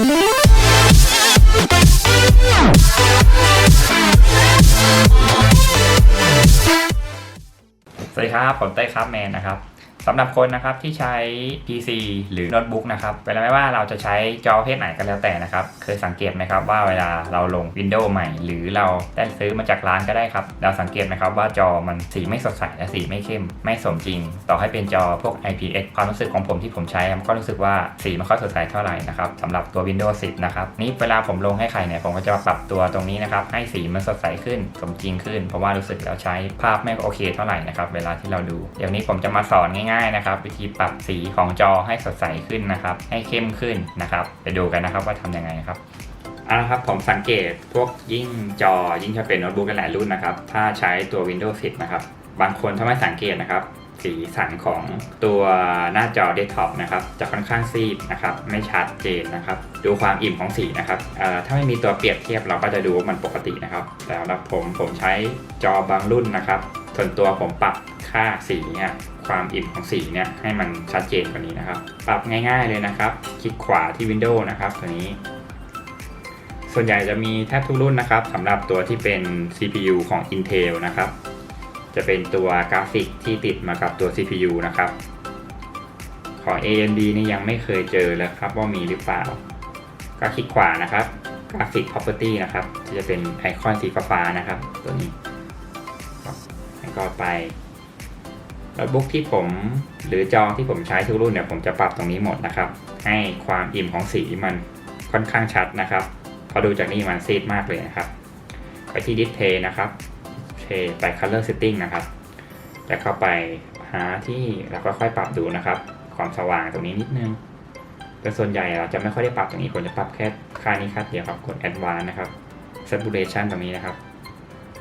สวัสดีครับ ผมเต้ครับแมนนะครับ สำหรับคนนะครับที่ใช้ PC หรือโน้ตบุ๊กนะครับเวลาไม่ว่าเราจะใช้จอประเภทไหนก็แล้วแต่นะครับ เคยสังเกตไหมครับว่าเวลาเราลง Windows ใหม่ หรือเราได้ซื้อมาจากร้านก็ได้ครับ เราสังเกตไหมครับว่าจอมันสีไม่สดใสและสีไม่เข้ม ไม่สมจริง ต่อให้เป็นจอพวก IPS ความรู้สึกของผมที่ผมใช้ก็รู้สึกว่าสีไม่ค่อยสดใสเท่าไหร่นะครับสำหรับตัว Windows 10 นะครับนี่เวลาผมลงให้ใครเนี่ยผมก็จะปรับตัวตรงนี้นะครับให้สีมันสดใสขึ้น สมจริงขึ้น เพราะว่ารู้สึกแล้วใช้ภาพไม่โอเคเท่าไหร่นะครับเวลาที่เราดูเดี๋ยวนี้ผมจะมาสอนง่ายๆนะครับ วิธีปรับสีของจอให้สดใสขึ้นนะครับ ให้เข้มขึ้นนะครับ ไปดูกันนะครับว่าทำยังไงครับเอาละครับผมสังเกตพวกยิ่งจอยิ่งถ้าเป็นโน้ตบุ๊กหลายรุ่นนะครับ ถ้าใช้ตัว Windows 10 นะครับ บางคนถ้าไม่สังเกตนะครับ สีสันของตัวหน้าจอเดสก์ท็อปนะครับ จะค่อนข้างซีดนะครับ ไม่ชัดเจนนะครับ ดูความอิ่มของสีนะครับถ้าไม่มีตัวเปรียบเทียบเราก็จะดูว่ามันปกตินะครับแต่สำหรับผมผมใช้จอบางรุ่นนะครับ ส่วนตัวผมปรับ ค่าสีเนี่ยความอิ่มของสีเนี่ยให้มันชัดเจนกว่านี้นะครับ ปรับง่ายๆเลยนะครับ คลิกขวาที่ Windows นะครับตัวนี้ ส่วนใหญ่จะมีแทบทุกรุ่นนะครับสำหรับตัวที่เป็น CPU ของ Intel นะครับ จะเป็นตัวกราฟิกที่ติดมากับตัว CPU นะครับของ AMD นี่ยังไม่เคยเจอเลยครับว่ามีหรือเปล่า ก็คลิกขวานะครับ Graphic Property นะครับที่จะเป็นไอคอนสีฟ้านะครับ ตัวนี้แล้วก็ไป โน้ตบุ๊กที่ผมหรือจอที่ผมใช้ทุกรุ่นเนี่ยผมจะปรับตรงนี้หมดนะครับ ให้ความอิ่มของสีมันค่อนข้างชัดนะครับพอดูจากนี่มันซีดมากเลยนะครับ ไปที่ Display นะครับเทไป color setting นะครับแล้วเข้าไปหาที่แล้วก็ค่อยปรับดูนะครับ ความสว่างตรงนี้นิดนึงแต่ส่วนใหญ่เราจะไม่ค่อยได้ปรับตรงนี้ผมจะปรับแค่ค่านี้ค่าเดียวครับกด advanced นะครับ saturation ตรงนี้นะครับ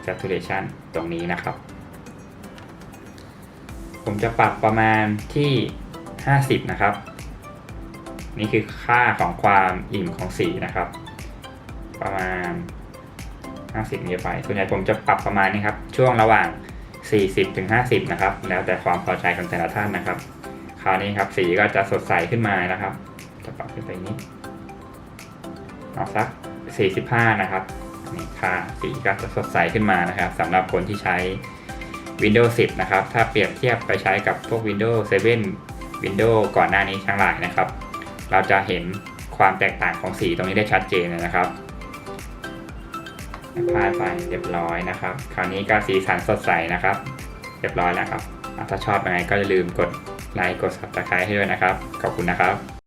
saturation ตรงนี้นะครับ ผมจะปรับประมาณที่ 50 นะครับ นี่คือค่าของความอิ่มของสีนะครับ ประมาณ 50นี้ไปส่วนใหญ่ผมจะปรับประมาณนี้ครับ ช่วงระหว่าง 40ถึง50 นะครับ แล้วแต่ความพอใจของแต่ละท่านนะครับ คราวนี้ครับสีก็จะสดใสขึ้นมานะครับ จะปรับขึ้นไปนิดเอาสัก 45 นะครับนี่ค่าสีก็จะสดใสขึ้นมานะครับสำหรับคนที่ใช้ Windows 10 นะครับ ถ้าเปรียบเทียบไปใช้กับพวก Windows 7 Windows ก่อนหน้านี้ทั้งหลายนะครับ เราจะเห็นความแตกต่างของสีตรงนี้ได้ชัดเจนเลยนะครับพาดไปเรียบร้อยนะครับ คราวนี้ก็สีสันสดใสนะครับ เรียบร้อยแล้วครับ ถ้าชอบยังไงก็อย่าลืมกดไลค์กด subscribe ให้ด้วยนะครับ ขอบคุณนะครับ